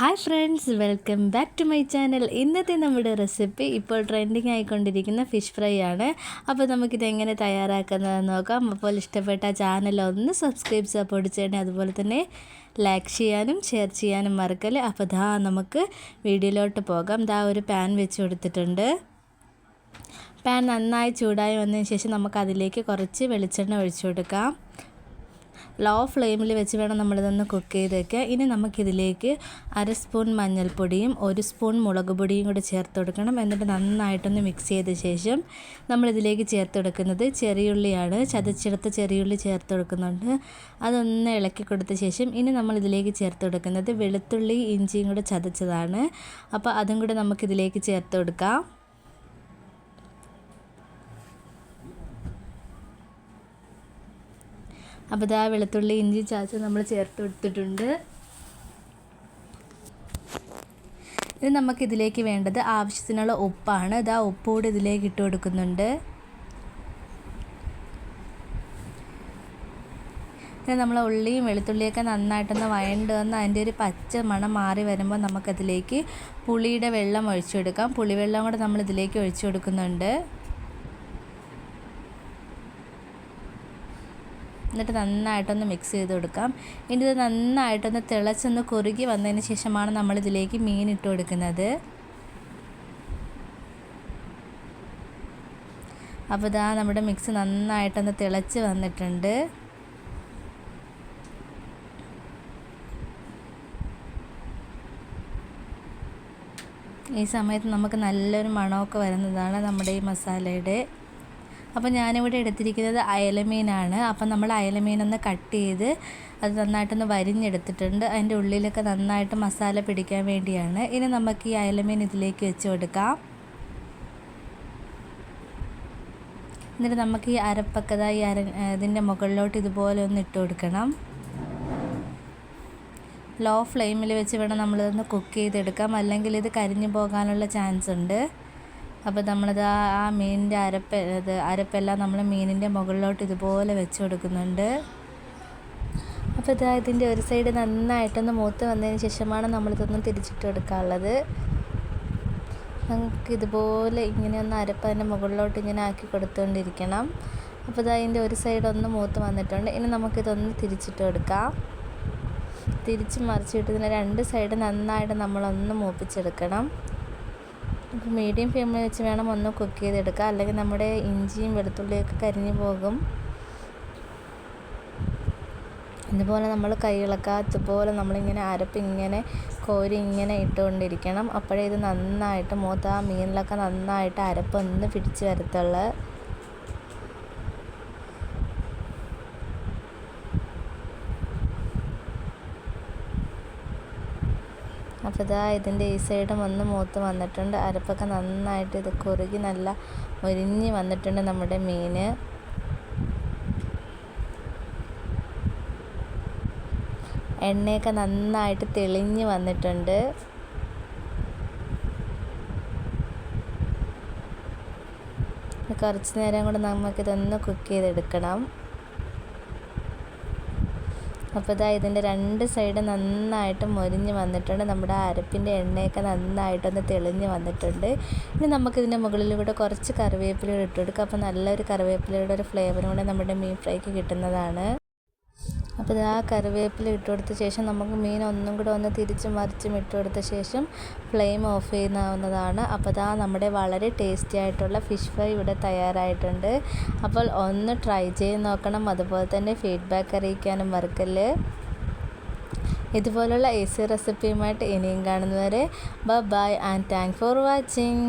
Hi friends welcome back to my channel ഇന്നത്തെ നമ്മുടെ recipe ഇപ്പോൾ ട്രെൻഡിങ് ആയിക്കൊണ്ടിരിക്കുന്ന ഫിഷ് ഫ്രൈ ആണ്. അപ്പോൾ നമുക്കിത് എങ്ങനെ തയ്യാറാക്കുന്നതെന്ന് നോക്കാം. അപ്പോൾ ഇഷ്ടപ്പെട്ട ചാനൽ ഒന്ന് സബ്സ്ക്രൈബ് സപ്പോർട്ട് ചെയ്യണേ. അതുപോലെ തന്നെ ലൈക്ക് ചെയ്യാനും ഷെയർ ചെയ്യാനും മറക്കൽ അപ്പോൾ ദാ നമുക്ക് വീഡിയോയിലോട്ട് പോകാം. ദാ ഒരു പാൻ വെച്ച് കൊടുത്തിട്ടുണ്ട്. പാൻ നന്നായി ചൂടായി വന്നതിന് ശേഷം നമുക്കതിലേക്ക് കുറച്ച് വെളിച്ചെണ്ണ ഒഴിച്ചു കൊടുക്കാം. ലോ ഫ്ലെയിമിൽ വെച്ച് വേണം നമ്മളിതൊന്ന് കുക്ക് ചെയ്ത് വയ്ക്കുക ഇനി നമുക്കിതിലേക്ക് അര സ്പൂൺ മഞ്ഞൾപ്പൊടിയും ഒരു സ്പൂൺ മുളക് പൊടിയും കൂടി ചേർത്ത് കൊടുക്കണം. എന്നിട്ട് നന്നായിട്ടൊന്ന് മിക്സ് ചെയ്ത ശേഷം നമ്മളിതിലേക്ക് ചേർത്ത് കൊടുക്കുന്നത് ചെറിയുള്ളിയാണ്. ചതച്ചെടുത്ത ചെറിയുള്ളി ചേർത്ത് കൊടുക്കുന്നുണ്ട്. അതൊന്ന് ഇളക്കി കൊടുത്ത ശേഷം ഇനി നമ്മളിതിലേക്ക് ചേർത്ത് കൊടുക്കുന്നത് വെളുത്തുള്ളി ഇഞ്ചിയും കൂടെ ചതച്ചതാണ്. അപ്പോൾ അതും കൂടെ നമുക്കിതിലേക്ക് ചേർത്ത് കൊടുക്കാം. അപ്പോൾ ഇതാ വെളുത്തുള്ളി ഇഞ്ചി ചാച്ച നമ്മൾ ചേർത്ത് കൊടുത്തിട്ടുണ്ട്. ഇത് നമുക്കിതിലേക്ക് വേണ്ടത് ആവശ്യത്തിനുള്ള ഉപ്പാണ്. ഇതാ ഉപ്പ് കൂടി ഇതിലേക്ക് ഇട്ട് കൊടുക്കുന്നുണ്ട്. നമ്മൾ ഉള്ളിയും വെളുത്തുള്ളിയൊക്കെ നന്നായിട്ടൊന്ന് വഴണ്ട് വന്ന് അതിന്റെ ഒരു പച്ച മണം മാറി വരുമ്പോൾ നമുക്കതിലേക്ക് പുളിയുടെ വെള്ളം ഒഴിച്ചു കൊടുക്കാം പുളിവെള്ളം കൂടെ നമ്മൾ ഇതിലേക്ക് ഒഴിച്ചു കൊടുക്കുന്നുണ്ട്. എന്നിട്ട് നന്നായിട്ടൊന്ന് മിക്സ് ചെയ്ത് കൊടുക്കാം. ഇനി ഇത് നന്നായിട്ടൊന്ന് തിളച്ചൊന്ന് കുറുകി വന്നതിന് ശേഷമാണ് നമ്മളിതിലേക്ക് മീൻ ഇട്ട് കൊടുക്കുന്നത്. അപ്പോൾ ഇതാ നമ്മുടെ മിക്സ് നന്നായിട്ടൊന്ന് തിളച്ച് വന്നിട്ടുണ്ട്. ഈ സമയത്ത് നമുക്ക് നല്ലൊരു മണമൊക്കെ വരുന്നതാണ് നമ്മുടെ ഈ മസാലയുടെ. അപ്പോൾ ഞാനിവിടെ എടുത്തിരിക്കുന്നത് അയലമീനാണ്. അപ്പം നമ്മൾ അയലമീനൊന്ന് കട്ട് ചെയ്ത് അത് നന്നായിട്ടൊന്ന് വരിഞ്ഞെടുത്തിട്ടുണ്ട്. അതിന്റെ ഉള്ളിലൊക്കെ നന്നായിട്ട് മസാല പിടിക്കാൻ വേണ്ടിയാണ്. ഇനി നമുക്ക് ഈ അയലമീൻ ഇതിലേക്ക് വെച്ച് കൊടുക്കാം. എന്നിട്ട് നമുക്ക് ഈ അരപ്പക്കത ഈ അര ഇതിന്റെ മുകളിലോട്ട് ഇതുപോലെ ഒന്ന് ഇട്ട് കൊടുക്കണം. ലോ ഫ്ലെയിമിൽ വെച്ച് വേണം നമ്മളിതൊന്ന് കുക്ക് ചെയ്തെടുക്കാം. അല്ലെങ്കിൽ ഇത് കരിഞ്ഞു പോകാനുള്ള ചാൻസ് ഉണ്ട്. അപ്പോൾ നമ്മളത് ആ മീനിന്റെ അരപ്പ് ഇത് അരപ്പെല്ലാം നമ്മൾ മീനിന്റെ മുകളിലോട്ട് ഇതുപോലെ വെച്ച് കൊടുക്കുന്നുണ്ട്. അപ്പോൾ ഇതാ ഇതിന്റെ ഒരു സൈഡ് നന്നായിട്ടൊന്ന് മൂത്ത് വന്നതിന് ശേഷമാണ് നമ്മളിതൊന്ന് തിരിച്ചിട്ട് കൊടുക്കാനുള്ളത്. നമുക്ക് ഇതുപോലെ ഇങ്ങനെ ഒന്ന് അരപ്പ് അതിന്റെ മുകളിലോട്ട് ഇങ്ങനെ ആക്കി കൊടുത്തുകൊണ്ടിരിക്കണം അപ്പോൾ ഇതാ അതിന്റെ ഒരു സൈഡ് ഒന്ന് മൂത്ത് വന്നിട്ടുണ്ട്. ഇനി നമുക്കിതൊന്ന് തിരിച്ചിട്ട് കൊടുക്കാം. തിരിച്ച് മറിച്ചിട്ട് ഇതിന്റെ രണ്ട് സൈഡ് നന്നായിട്ട് നമ്മളൊന്ന് മൂപ്പിച്ചെടുക്കണം. മീഡിയം ഫ്ലെയിമിൽ വെച്ച് വേണം ഒന്ന് കുക്ക് ചെയ്തെടുക്കുക അല്ലെങ്കിൽ നമ്മുടെ ഇഞ്ചിയും വെളുത്തുള്ളിയൊക്കെ കരിഞ്ഞു പോകും. ഇതുപോലെ നമ്മൾ കൈ ഇളക്കാത്തതുപോലെ നമ്മളിങ്ങനെ അരപ്പിങ്ങനെ കോരി ഇങ്ങനെ ഇട്ടുകൊണ്ടിരിക്കണം. അപ്പോഴേ ഇത് നന്നായിട്ട് മൂത്ത ആ മീനിലൊക്കെ നന്നായിട്ട് അരപ്പൊന്ന് പിടിച്ച് വരത്തുള്ളൂ. അപ്പോൾ ഇതാ ഇതിന്റെ ഈ സൈഡ് ഒന്ന് മൂത്ത് വന്നിട്ടുണ്ട്. അരപ്പൊക്കെ നന്നായിട്ട് ഇത് കുറുകി നല്ല മുരിഞ്ഞ് വന്നിട്ടുണ്ട് നമ്മുടെ മീൻ. എണ്ണയൊക്കെ നന്നായിട്ട് തെളിഞ്ഞ് വന്നിട്ടുണ്ട്. കുറച്ച് നേരം കൂടെ നമുക്കിതൊന്ന് കുക്ക് ചെയ്തെടുക്കണം. അപ്പോൾ ഇതാ ഇതിന്റെ രണ്ട് സൈഡ് നന്നായിട്ട് മൊരിഞ്ഞ് വന്നിട്ടുണ്ട്. നമ്മുടെ അരപ്പിന്റെ എണ്ണയൊക്കെ നന്നായിട്ടൊന്ന് തെളിഞ്ഞ് വന്നിട്ടുണ്ട്. ഇനി നമുക്കിതിന്റെ മുകളിലൂടെ കുറച്ച് കറിവേപ്പില ഇട്ട് കൊടുക്കുക അപ്പോൾ നല്ലൊരു കറിവേപ്പിലയുടെ ഒരു ഫ്ലേവറും കൂടെ നമ്മുടെ മീൻ ഫ്രൈക്ക് കിട്ടുന്നതാണ്. അപ്പോൾ ഇത് ആ കറിവേപ്പില ഇട്ട് കൊടുത്ത ശേഷം നമുക്ക് മീൻ ഒന്നും കൂടെ ഒന്ന് തിരിച്ചും മറിച്ചും ഇട്ട് കൊടുത്ത ശേഷം ഫ്ലെയിം ഓഫ് ചെയ്യുന്നതാണ് അപ്പോൾ ഇതാ നമ്മുടെ വളരെ ടേസ്റ്റി ആയിട്ടുള്ള ഫിഷ് ഫ്രൈ ഇവിടെ തയ്യാറായിട്ടുണ്ട്. അപ്പോൾ ഒന്ന് ട്രൈ ചെയ്ത് നോക്കണം. അതുപോലെ തന്നെ ഫീഡ്ബാക്ക് അറിയിക്കാനും മറക്കല്ല്. ഇതുപോലുള്ള ഈസി റെസിപ്പിയുമായിട്ട് ഇനിയും കാണുന്നവരെ bye and thank for watching.